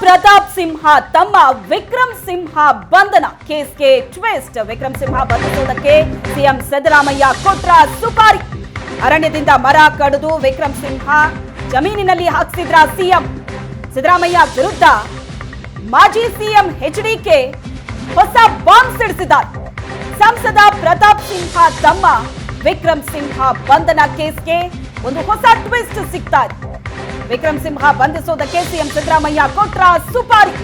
ಪ್ರತಾಪ್ ಸಿಂಹ ತಮ್ಮ ವಿಕ್ರಮ್ ಸಿಂಹ ಬಂಧನ. ಕೇಸ್ಗೆ ಟ್ವಿಸ್ಟ್ ವಿಕ್ರಮ್ ಸಿಂಹ ಬಂಧಿಸುವುದಕ್ಕೆ ಸಿಎಂ ಸಿದ್ದರಾಮಯ್ಯ ಕೊಟ್ರ ಸುಪಾರಿ. ಅರಣ್ಯದಿಂದ ಮರ ಕಡಿದು ವಿಕ್ರಮ್ ಸಿಂಹ ಜಮೀನಿನಲ್ಲಿ ಹಾಕಿಸಿದ್ರ ಸಿಎಂ. ಸಿದ್ದರಾಮಯ್ಯ ವಿರುದ್ಧ ಮಾಜಿ ಸಿಎಂ ಎಚ್ಡಿಕೆ ಹೊಸ ಬಾಂಬ್ ಸಿಡಿಸಿದ್ದಾರೆ. ಸಂಸದ ಪ್ರತಾಪ್ ಸಿಂಹ ತಮ್ಮ ವಿಕ್ರಮ್ ಸಿಂಹ ಬಂಧನ ಕೇಸ್ಗೆ ಒಂದು ಹೊಸ ಟ್ವಿಸ್ಟ್ ಸಿಗ್ತಾ ಇದೆ. ವಿಕ್ರಮ್ ಸಿಂಹ ಬಂಧಿಸೋದಕ್ಕೆ ಸಿಎಂ ಸಿದ್ದರಾಮಯ್ಯ ಕೊಟ್ರ ಸುಪಾರಿ.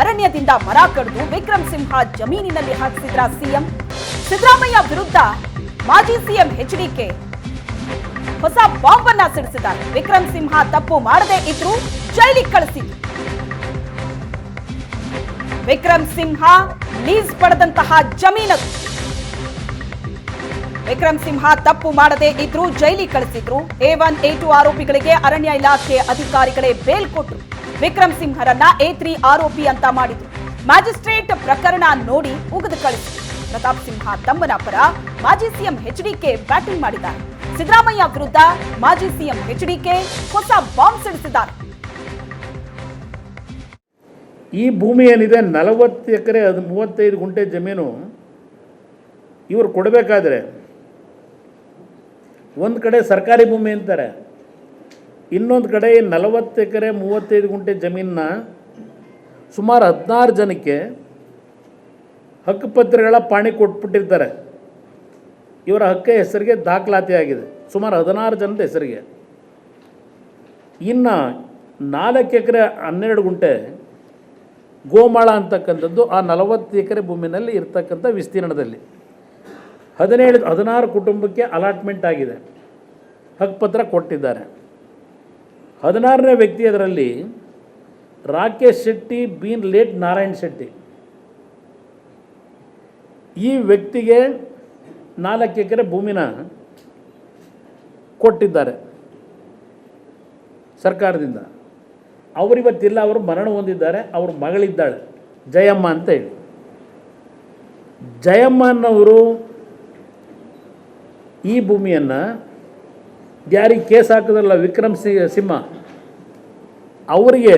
ಅರಣ್ಯದಿಂದ ಮರ ಕಡಿದು ವಿಕ್ರಮ್ ಸಿಂಹ ಜಮೀನಿನಲ್ಲಿ ಹಾಕಿಸಿದ್ರ ಸಿಎಂ. ಸಿದ್ದರಾಮಯ್ಯ ವಿರುದ್ಧ ಮಾಜಿ ಸಿಎಂ ಕೆ ಹೊಸ ಬಾಂಬ್ ಅನ್ನ ಸಿಡಿಸಿದ್ದಾರೆ. ವಿಕ್ರಮ್ ಸಿಂಹ ತಪ್ಪು ಮಾಡದೇ ಇದ್ರು ಜೈಲಿಗೆ ಕಳಿಸಿದ್ರು. ವಿಕ್ರಮ್ ಸಿಂಹ ಲೀಸ್ ಪಡೆದಂತಹ ಜಮೀನದು. ವಿಕ್ರಮ್ ಸಿಂಹ ತಪ್ಪು ಮಾಡದೇ ಇದ್ರು ಜೈಲಿ ಕಳಿಸಿದ್ರು. ಎ ಒನ್, ಎ ಟು ಆರೋಪಿಗಳಿಗೆ ಅರಣ್ಯ ಇಲಾಖೆ ಅಧಿಕಾರಿಗಳೇ ಬೇಲ್ ಕೊಟ್ರು ವಿಕ್ರಮ್ ಸಿಂಹರನ್ನ ಎ ತ್ರೀ ಆರೋಪಿ ಅಂತ ಮಾಡಿದ್ರು. ಮ್ಯಾಜಿಸ್ಟ್ರೇಟ್ ಪ್ರಕರಣ ನೋಡಿ ಉಗಿದು ಕಳಿಸಿದ್ರು. ಪ್ರತಾಪ್ ಸಿಂಹ ತಮ್ಮನ ಪರ ಮಾಜಿ ಸಿಎಂ ಎಚ್ಡಿಕೆ ಬ್ಯಾಟಿಂಗ್ ಮಾಡಿದ್ದಾರೆ. ಸಿದ್ದರಾಮಯ್ಯ ವಿರುದ್ಧ ಮಾಜಿ ಸಿಎಂ ಎಚ್ಡಿಕೆ ಹೊಸ ಬಾಂಬ್ ಸಿಡಿಸಿದ್ದಾರೆ. ಈ ಭೂಮಿ ಏನಿದೆ, ನಲವತ್ತು ಎಕರೆ, ಅದು ಮೂವತ್ತೈದು ಗುಂಟೆ ಜಮೀನು ಇವರು ಕೊಡಬೇಕಾದ್ರೆ ಒಂದು ಕಡೆ ಸರ್ಕಾರಿ ಭೂಮಿ ಅಂತಾರೆ. ಇನ್ನೊಂದು ಕಡೆ ನಲವತ್ತು ಎಕರೆ, ಮೂವತ್ತೈದು ಗುಂಟೆ ಜಮೀನನ್ನ ಸುಮಾರು ಹದಿನಾರು ಜನಕ್ಕೆ ಹಕ್ಕುಪತ್ರಗಳ ಪಾಣಿ ಕೊಟ್ಬಿಟ್ಟಿರ್ತಾರೆ. ಇವರ ಹಕ್ಕ ಹೆಸರಿಗೆ ದಾಖಲಾತಿ ಆಗಿದೆ. ಸುಮಾರು ಹದಿನಾರು ಜನದ ಹೆಸರಿಗೆ. ಇನ್ನು ನಾಲ್ಕು ಎಕರೆ, ಹನ್ನೆರಡು ಗುಂಟೆ ಗೋಮಾಳ ಅಂತಕ್ಕಂಥದ್ದು ಆ ನಲವತ್ತು ಎಕರೆ ಭೂಮಿನಲ್ಲಿ ಇರ್ತಕ್ಕಂಥ ವಿಸ್ತೀರ್ಣದಲ್ಲಿ. ಹದಿನೇಳು ಹದಿನಾರು ಕುಟುಂಬಕ್ಕೆ ಅಲಾಟ್ಮೆಂಟ್ ಆಗಿದೆ. ಹಕ್ಕುಪತ್ರ ಕೊಟ್ಟಿದ್ದಾರೆ. ಹದಿನಾರನೇ ವ್ಯಕ್ತಿ ಅದರಲ್ಲಿ ರಾಕೇಶ್ ಶೆಟ್ಟಿ, ಬೀನ್ ಲೇಟ್, ನಾರಾಯಣ್ ಶೆಟ್ಟಿ. ಈ ವ್ಯಕ್ತಿಗೆ ನಾಲ್ಕು ಎಕರೆ ಭೂಮಿನ ಕೊಟ್ಟಿದ್ದಾರೆ ಸರ್ಕಾರದಿಂದ. ಅವರಿವತ್ತಿಲ್ಲ, ಅವರು ಮರಣ ಹೊಂದಿದ್ದಾರೆ, ಅವ್ರ ಮಗಳಿದ್ದಾಳೆ. ಜಯಮ್ಮ ಅಂತ ಹೇಳಿ. ಜಯಮ್ಮನವರು ಈ ಭೂಮಿಯನ್ನು ಯಾರಿಗೆ ಕೇಸ್ ಹಾಕಿದ್ರಲ್ಲ ವಿಕ್ರಮ್ ಸಿ ಸಿಂಹ? ಅವರಿಗೆ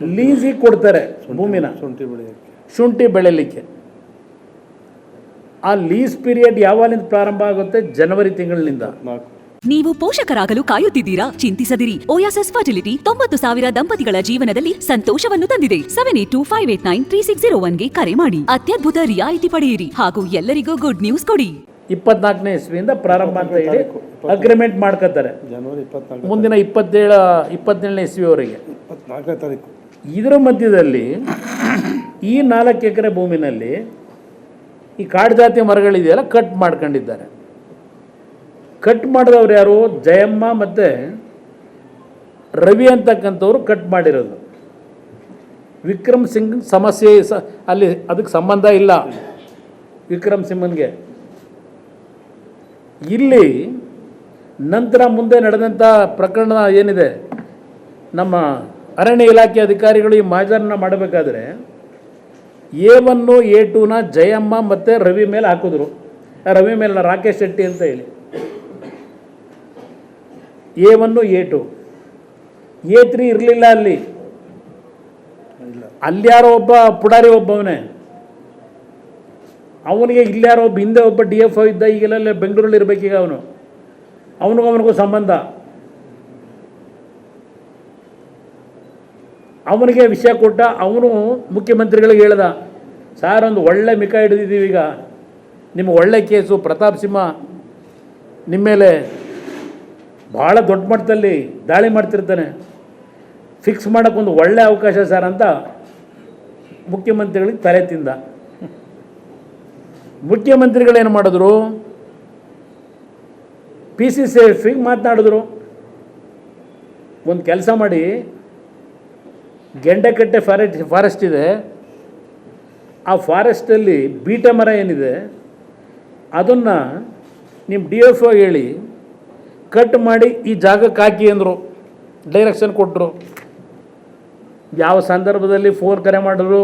ಲೀಸಿಗೆ ಕೊಡ್ತಾರೆ ಭೂಮಿನ. ಶುಂಠಿ ಬೆಳೆಯೋಕ್ಕೆ. ಶುಂಠಿ ಬೆಳೆಯಲಿಕ್ಕೆ. ಆ ಲೀಸ್ ಪೀರಿಯಡ್ ಯಾವಾಗಿಂದ ಪ್ರಾರಂಭ ಆಗುತ್ತೆ? ಜನವರಿ ತಿಂಗಳಿನಿಂದ. ನೀವು ಪೋಷಕರಾಗಲು ಕಾಯುತ್ತಿದ್ದೀರಾ? ಚಿಂತಿಸದಿರಿ. ಓಯಾಸಸ್ ಫರ್ಟಿಲಿಟಿ ತೊಂಬತ್ತು ಸಾವಿರ ದಂಪತಿಗಳ ಜೀವನದಲ್ಲಿ ಸಂತೋಷವನ್ನು ತಂದಿದೆ. Seven eight two five eight nine three six zero ಒನ್ಗೆ ಕರೆ ಮಾಡಿ. ಅತ್ಯದ್ಭುತ ರಿಯಾಯಿತಿ ಪಡೆಯಿರಿ ಹಾಗೂ ಎಲ್ಲರಿಗೂ ಗುಡ್ ನ್ಯೂಸ್ ಕೊಡಿ. ಇಪ್ಪತ್ನಾಲ್ಕನೇ ಇಸ್ವಿಯಿಂದ ಪ್ರಾರಂಭ ಅಂತ ಹೇಳಿ ಅಗ್ರಿಮೆಂಟ್ ಮಾಡ್ಕೋತಾರೆ ಜನವರಿ ಇಪ್ಪತ್ನಾಲ್ಕು ಮುಂದಿನ ಇಪ್ಪತ್ತೇಳ ಇಪ್ಪತ್ತೇಳನೇ ಇಸ್ವಿಯವರೆಗೆ ಇಪ್ಪತ್ನಾಲ್ಕನೇ ತಾರೀಕು. ಇದರ ಮಧ್ಯದಲ್ಲಿ ಈ ನಾಲ್ಕು ಎಕರೆ ಭೂಮಿನಲ್ಲಿ ಈ ಕಾಡು ಜಾತಿ ಮರಗಳಿದೆಯಲ್ಲ ಕಟ್ ಮಾಡ್ಕೊಂಡಿದ್ದಾರೆ. ಕಟ್ ಮಾಡಿದವ್ರು ಯಾರು? ಜಯಮ್ಮ ಮತ್ತು ರವಿ ಅಂತಕ್ಕಂಥವ್ರು ಕಟ್ ಮಾಡಿರೋದು. ವಿಕ್ರಮ್ ಸಿಂಗ್ ಸಮಸ್ಯೆ ಸ ಅಲ್ಲಿ ಅದಕ್ಕೆ ಸಂಬಂಧ ಇಲ್ಲ. ವಿಕ್ರಮ್ ಸಿಂಹನ್ಗೆ ಇಲ್ಲಿ ನಂತರ ಮುಂದೆ ನಡೆದಂಥ ಪ್ರಕರಣ ಏನಿದೆ? ನಮ್ಮ ಅರಣ್ಯ ಇಲಾಖೆ ಅಧಿಕಾರಿಗಳು ಈ ಮಾಜರನ್ನ ಮಾಡಬೇಕಾದ್ರೆ ಎ ಒನ್ನು ಎ ಟೂನ ಜಯಮ್ಮ ಮತ್ತು ರವಿ ಮೇಲೆ ಹಾಕಿದ್ರು. ರವಿ ಮೇಲೆ ರಾಕೇಶ್ ಶೆಟ್ಟಿ ಅಂತ ಹೇಳಿ. A one A two. A three ಇರಲಿಲ್ಲ ಅಲ್ಲಿ. ಅಲ್ಯಾರೋ ಒಬ್ಬ ಪುಡಾರಿ ಒಬ್ಬವನೇ. ಅವನಿಗೆ ಇಲ್ಲಾರೋ ಒಬ್ಬ ಹಿಂದೆ ಒಬ್ಬ ಡಿ ಎಫ್ ಒ ಇದ್ದ ಈಗೆಲ್ಲ ಬೆಂಗಳೂರಲ್ಲಿ ಇರಬೇಕೀಗ ಅವನು. ಅವನಿಗೂ ಅವನಿಗೂ ಸಂಬಂಧ. ಅವನಿಗೆ ವಿಷಯ ಕೊಟ್ಟ, ಅವನು ಮುಖ್ಯಮಂತ್ರಿಗಳಿಗೆ ಹೇಳ್ದ, ಸಾರ್, ಒಂದು ಒಳ್ಳೆ ಮಿಕ ಹಿಡಿದಿದ್ದೀವಿ ಈಗ. ನಿಮಗೆ ಒಳ್ಳೆ ಕೇಸು, ಪ್ರತಾಪ್ ಸಿಂಹ ನಿಮ್ಮ ಮೇಲೆ ಭಾಳ ದೊಡ್ಡ ಮಟ್ಟದಲ್ಲಿ ದಾಳಿ ಮಾಡ್ತಿರ್ತಾನೆ. ಫಿಕ್ಸ್ ಮಾಡೋಕ್ಕೊಂದು ಒಳ್ಳೆ ಅವಕಾಶ ಸರ್ ಅಂತ ಮುಖ್ಯಮಂತ್ರಿಗಳಿಗೆ ತಲೆ ತಿಂದ. ಮುಖ್ಯಮಂತ್ರಿಗಳೇನು ಮಾಡಿದ್ರು? ಪಿ ಸಿ ಸಿ ಮಾತನಾಡಿದ್ರು. ಒಂದು ಕೆಲಸ ಮಾಡಿ. ಗೆಂಡೆಕಟ್ಟೆ ಫಾರೆಸ್ಟ್ ಫಾರೆಸ್ಟ್ ಇದೆ. ಆ ಫಾರೆಸ್ಟಲ್ಲಿ ಬೀಟೆ ಮರ ಏನಿದೆ, ಅದನ್ನು ನಿಮ್ಮ ಡಿ ಎಫ್ ಒ ಹೇಳಿ, ಕಟ್ ಮಾಡಿ ಈ ಜಾಗಕ್ಕೆ ಹಾಕಿ ಅಂದರು. ಡೈರೆಕ್ಷನ್ ಕೊಟ್ಟರು ಯಾವ ಸಂದರ್ಭದಲ್ಲಿ ಫೋನ್ ಕರೆ ಮಾಡಿದ್ರು?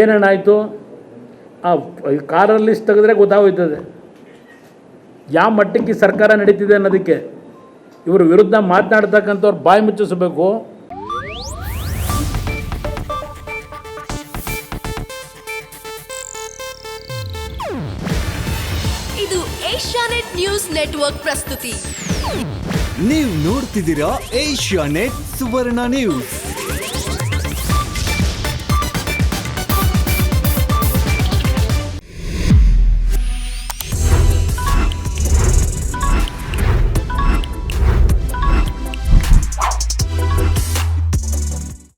ಏನೇನಾಯಿತು ಆ ಕಾರಲ್ಲಿ ಲಿಸ್ಟ್ ತೆಗೆದ್ರೆ ಗೊತ್ತಾಗೋಯ್ತದೆ. ಯಾವ ಮಟ್ಟಕ್ಕೆ ಸರ್ಕಾರ ನಡೀತಿದೆ ಅನ್ನೋದಕ್ಕೆ. ಇವ್ರ ವಿರುದ್ಧ ಮಾತನಾಡ್ತಕ್ಕಂಥವ್ರು ಬಾಯಿ ಮುಚ್ಚಿಸಬೇಕು. ಇದು ಏಷ್ಯಾನೆಟ್ ನ್ಯೂಸ್ ನೆಟ್ವರ್ಕ್ ಪ್ರಸ್ತುತಿ. ನೀವು ನೋಡ್ತಿದ್ದೀರಾ ಏಷ್ಯಾನೆಟ್ ಸುವರ್ಣ ನ್ಯೂಸ್.